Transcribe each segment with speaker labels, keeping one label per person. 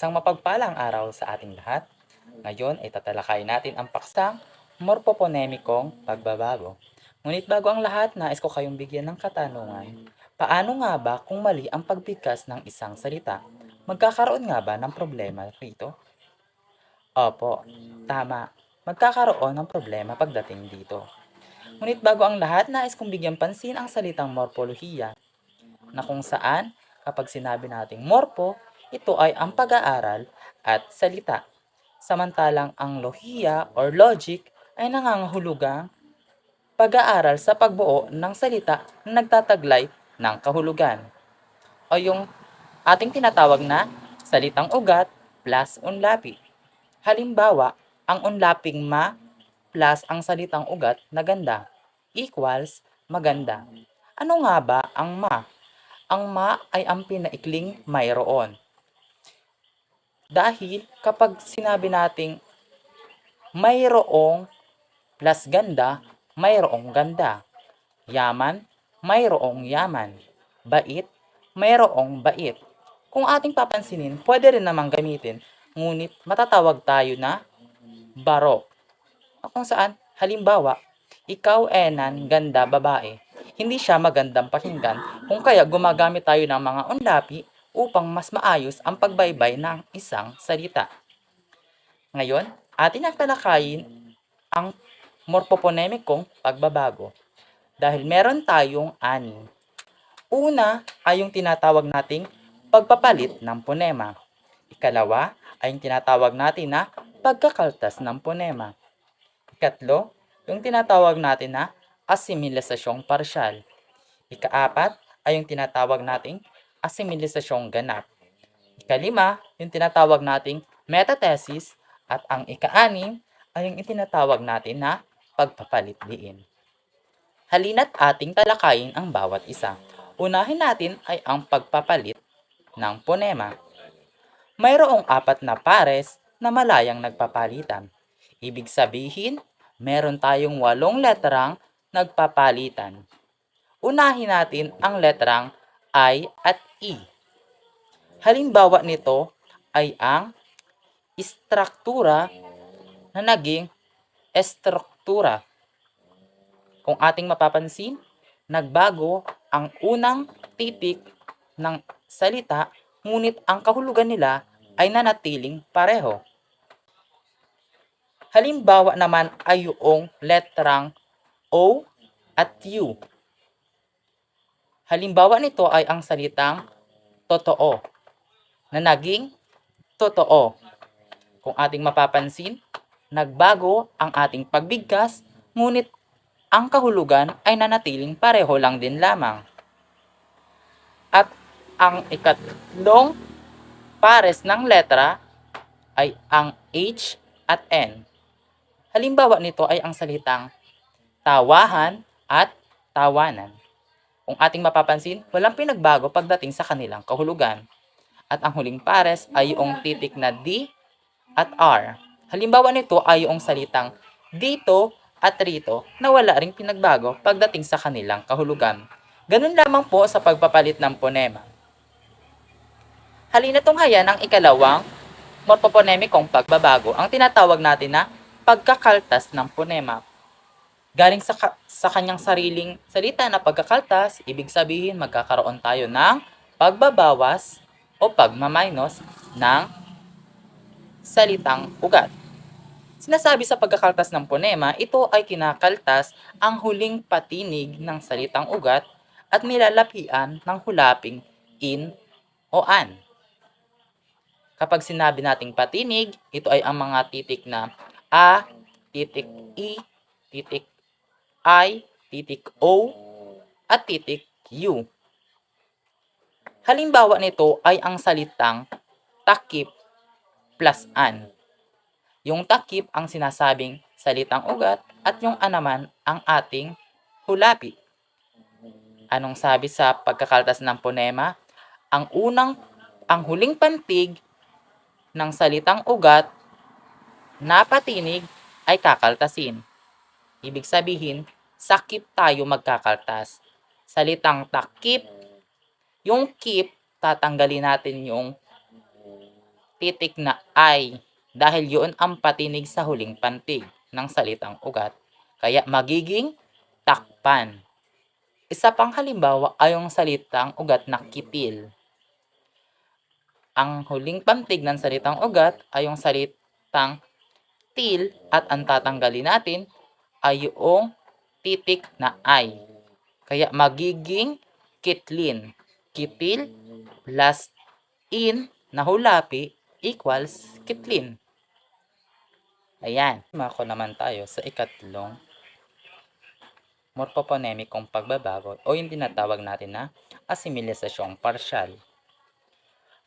Speaker 1: Isang mapagpalang araw sa ating lahat. Ngayon ay tatalakayin natin ang paksang morpoponemikong pagbabago. Ngunit bago ang lahat, nais ko kayong bigyan ng katanungan. Paano nga ba kung mali ang pagbigkas ng isang salita? Magkakaroon nga ba ng problema rito? Opo, tama. Magkakaroon ng problema pagdating dito. Ngunit bago ang lahat, nais kong bigyan pansin ang salitang morpolohiya na kung saan kapag sinabi nating morpo, ito ay ang pag-aaral at salita. Samantalang ang lohiya or logic ay nangangahulugang pag-aaral sa pagbuo ng salita na nagtataglay ng kahulugan. O yung ating tinatawag na salitang ugat plus unlapi. Halimbawa, ang unlaping ma plus ang salitang ugat na ganda equals maganda. Ano nga ba ang ma? Ang ma ay ang pinaikling mayroon. Dahil kapag sinabi nating mayroong plus ganda, mayroong ganda. Yaman, mayroong yaman. Bait, mayroong bait. Kung ating papansinin, pwede rin namang gamitin, ngunit matatawag tayo na baro. O kung saan, halimbawa, ikaw enan, ganda babae. Hindi siya magandang pakinggan kung kaya gumagamit tayo ng mga unlapi upang mas maayos ang pagbaybay ng isang salita. Ngayon, atin ang talakayin ang morpoponemikong pagbabago dahil meron tayong ani. Una ay yung tinatawag nating pagpapalit ng ponema. Ikalawa ay yung tinatawag natin na pagkakaltas ng ponema. Ikatlo, yung tinatawag natin na asimilisasyong parsyal. Ikaapat ay yung tinatawag nating asimilisasyong ganap. Ikalima, yung tinatawag nating metathesis at ang ikaanim ay yung itinatawag natin na pagpapalit diin. Halina't ating talakayin ang bawat isa. Unahin natin ay ang pagpapalit ng ponema. Mayroong apat na pares na malayang nagpapalitan. Ibig sabihin, meron tayong walong letrang nagpapalitan. Unahin natin ang letrang I at E. Halimbawa nito ay ang istruktura na naging estruktura. Kung ating mapapansin, nagbago ang unang titik ng salita, ngunit ang kahulugan nila ay nanatiling pareho. Halimbawa naman ay yung letrang O at U. Halimbawa nito ay ang salitang totoo na naging totoo. Kung ating mapapansin, nagbago ang ating pagbigkas, ngunit ang kahulugan ay nanatiling pareho lang din lamang. At ang ikatlong pares ng letra ay ang H at N. Halimbawa nito ay ang salitang tawahan at tawanan. Kung ating mapapansin, walang pinagbago pagdating sa kanilang kahulugan. At ang huling pares ay yung titik na D at R. Halimbawa nito ay yung salitang dito at rito na wala ring pinagbago pagdating sa kanilang kahulugan. Ganun lamang po sa pagpapalit ng ponema. Halina tunghayan ang ikalawang morpoponemikong pagbabago, ang tinatawag natin na pagkakaltas ng ponema. Galing sa, ka- sa kanyang sariling salita na pagkakaltas, ibig sabihin magkakaroon tayo ng pagbabawas o pagmaminus ng salitang ugat. Sinasabi sa pagkakaltas ng ponema, ito ay kinakaltas ang huling patinig ng salitang ugat at nilalapian ng hulaping in o an. Kapag sinabi nating patinig, ito ay ang mga titik na A, titik I, titik I, titik O, at titik U. Halimbawa nito ay ang salitang takip plus an. Yung takip ang sinasabing salitang ugat at yung anaman ang ating hulapi. Anong sabi sa pagkakaltas ng ponema? Ang unang, ang huling pantig ng salitang ugat na patinig ay kakaltasin. Ibig sabihin, sakip tayo magkakaltas. Salitang takip, yung kip, tatanggalin natin yung titik na I dahil yun ang patinig sa huling pantig ng salitang ugat. Kaya magiging takpan. Isa pang halimbawa ay yung salitang ugat na kitil. Ang huling pantig ng salitang ugat ay yung salitang til at ang tatanggalin natin ay yung titik na I. Kaya magiging kitlin. Kitil plus in na hulapi equals kitlin. Ayan. Mako naman tayo sa ikatlong morphophonemic pagbabago o yung tinatawag natin na assimilisasyong partial.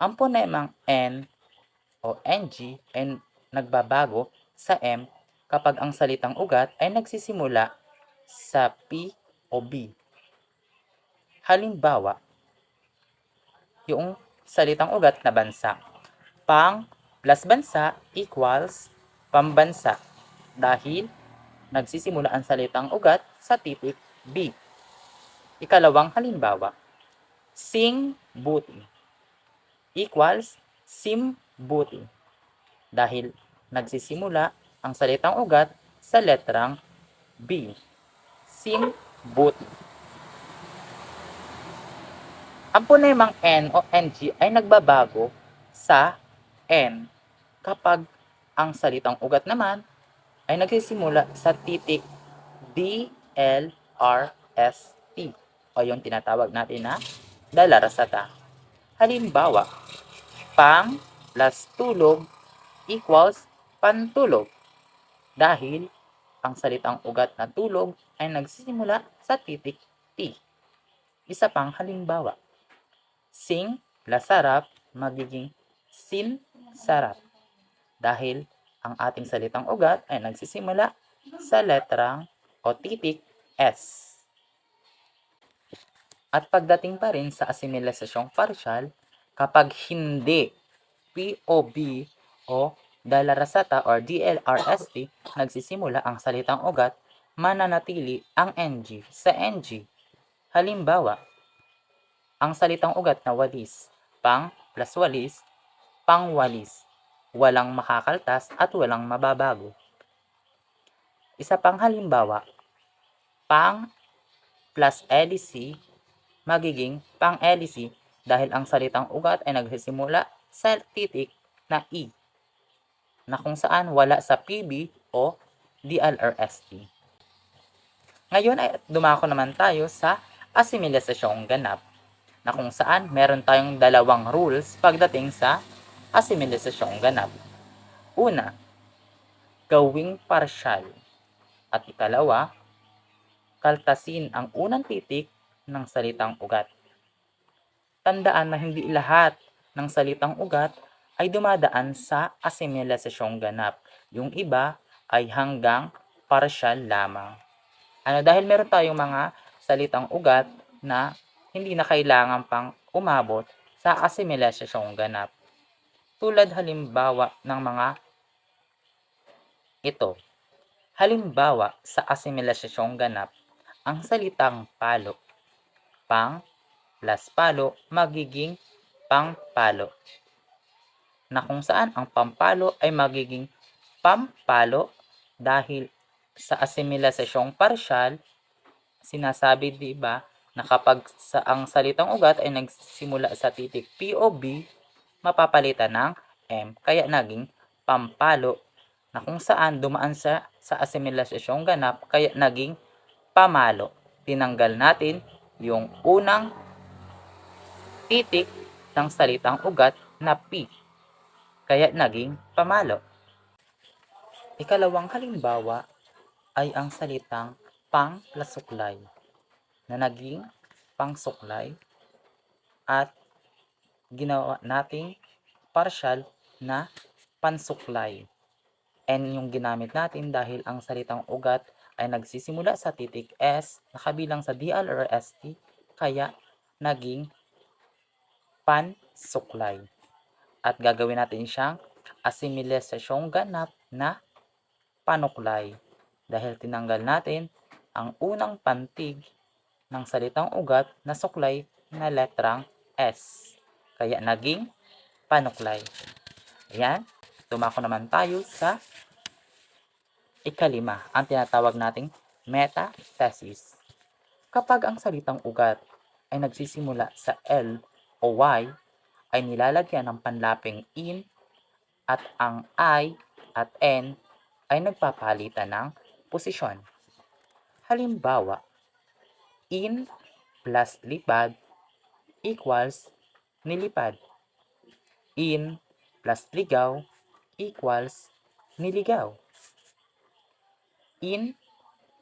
Speaker 1: Ang ponemang N o NG ay nagbabago sa M kapag ang salitang ugat ay nagsisimula sa P o B. Halimbawa, yung salitang ugat na bansa. Pang plus bansa equals pambansa dahil nagsisimula ang salitang ugat sa titik B. Ikalawang halimbawa, sing buti equals sim buti dahil nagsisimula ang salitang ugat sa letrang B. Sim buti. Ang ponemang N o NG ay nagbabago sa N kapag ang salitang ugat naman ay nagsisimula sa titik D, L, R, S, T o yung tinatawag natin na dalarasata. Halimbawa, pang plus tulog equals pantulog dahil ang salitang ugat na tulog ay nagsisimula sa titik T. Isa pang halimbawa, sing plus sarap magiging sin sarap dahil ang ating salitang ugat ay nagsisimula sa letrang o titik S. At pagdating pa rin sa asimilasasyong partial, kapag hindi POB o Dalarasata or DLRST nagsisimula ang salitang ugat, mananatili ang NG sa NG. Halimbawa, ang salitang ugat na walis, pang plus walis, pang walis, walang makakaltas at walang mababago. Isa pang halimbawa, pang plus LC magiging pang LC dahil ang salitang ugat ay nagsisimula sa titik na E na kung saan wala sa PB o DLRST. Ngayon ay dumako naman tayo sa asimilasasyong ganap na kung saan meron tayong dalawang rules pagdating sa asimilasasyong ganap. Una, gawing partial. At ikalawa, kaltasin ang unang titik ng salitang ugat. Tandaan na hindi lahat ng salitang ugat ay dumadaan sa asimilasasyong ganap. Yung iba ay hanggang partial lamang. Ano, dahil meron tayong mga salitang ugat na hindi na kailangan pang umabot sa asimilasasyong ganap. Tulad halimbawa ng mga ito. Halimbawa sa asimilasasyong ganap, ang salitang palo, pang plus palo magiging pangpalo na kung saan ang pampalo ay magiging pampalo dahil sa asimilasasyong partial, sinasabi 'di ba na kapag sa ang salitang ugat ay nagsimula sa titik P o B, mapapalitan ng M kaya naging pampalo na kung saan dumaan sa sa asimilasasyong ganap kaya naging pamalo. Tinanggal natin yung unang titik ng salitang ugat na P kaya naging pamalo. Ikalawang halimbawa ay ang salitang pang-lasuklay na naging pangsuklay at ginawa nating partial na pansuklay. N yung ginamit natin dahil ang salitang ugat ay nagsisimula sa titik S na kabilang sa DL kaya naging pansuklay at gagawin natin siyang asimilasasyong ganap na panuklay dahil tinanggal natin ang unang pantig ng salitang ugat na suklay na letrang S. Kaya naging panuklay. Ayan. Tumako naman tayo sa ikalima, ang tinatawag nating metathesis. Kapag ang salitang ugat ay nagsisimula sa L o Y, ay nilalagyan ng panlaping in at ang I at N ay nagpapalitan ng posisyon. Halimbawa, in plus lipad equals nilipad. In plus ligaw equals niligaw. In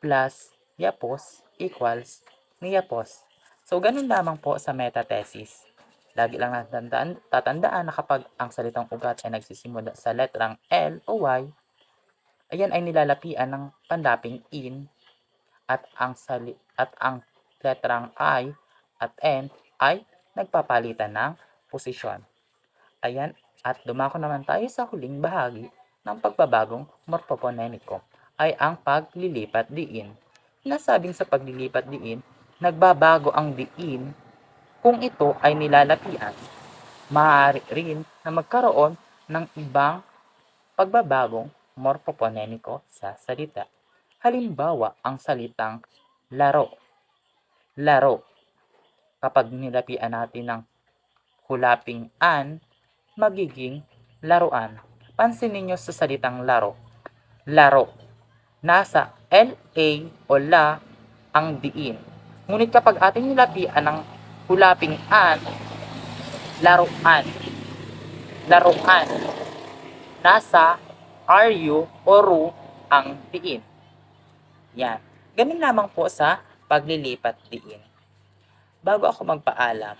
Speaker 1: plus yapos equals niyapos. So, ganun lamang po sa metathesis. Lagi lang natatandaan, tatandaan na kapag ang salitang ugat ay nagsisimula sa letrang L o Y, ayan ay nilalapian ng panlaping in at ang sali at ang letrang I at N ay nagpapalitan ng posisyon. Ayan, at dumako naman tayo sa huling bahagi ng pagbabagong morphophonemico ay ang paglilipat diin. Nasabing sa paglilipat diin, nagbabago ang diin kung ito ay nilalapian. Maaari rin na magkaroon ng ibang pagbabagong morphophonemico sa salita. Halimbawa, ang salitang laro. Laro. Kapag nilapian natin ng hulaping an, magiging laruan. Pansin ninyo sa salitang laro. Laro. Nasa LA o la ang diin. Ngunit kapag ating nilapian ng hulaping an, laruan. Laruan. Nasa RU o ru ang diin. Yan. Ganun lamang po sa paglilipat diin. Bago ako magpaalam,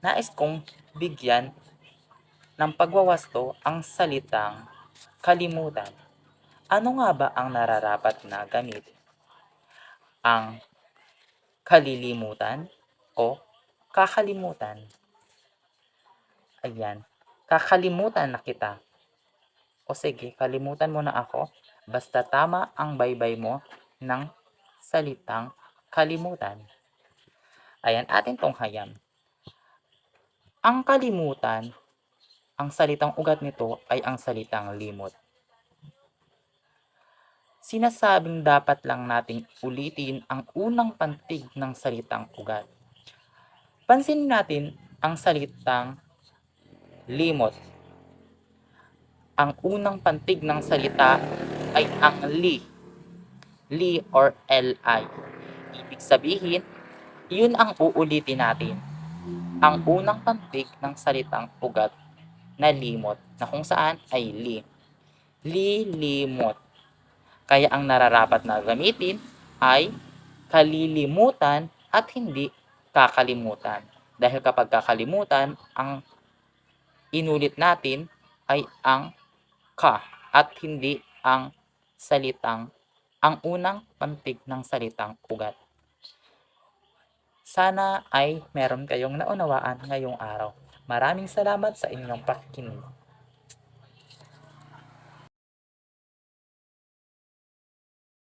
Speaker 1: nais kong bigyan ng pagwawasto ang salitang kalimutan. Ano nga ba ang nararapat na gamitin? Ang kalilimutan o kakalimutan? Ayan, kakalimutan na kita. O sige, kalimutan mo na ako. Basta tama ang baybay mo ng salitang kalimutan. Ayan, atin tong hayam. Ang kalimutan, ang salitang ugat nito ay ang salitang limot. Sinasabing dapat lang nating ulitin ang unang pantig ng salitang ugat. Pansinin natin ang salitang limot. Ang unang pantig ng salita ay ang li. Li or li. Ibig sabihin, yun ang uulitin natin. Ang unang pantig ng salitang ugat na limot na kung saan ay li. Lilimot. Kaya ang nararapat na gamitin ay kalilimutan at hindi kakalimutan. Dahil kapag kakalimutan, ang inulit natin ay ang ka at hindi ang salitang ang unang pantig ng salitang ugat. Sana ay meron kayong naunawaan ngayong araw. Maraming salamat sa inyong pakikinig.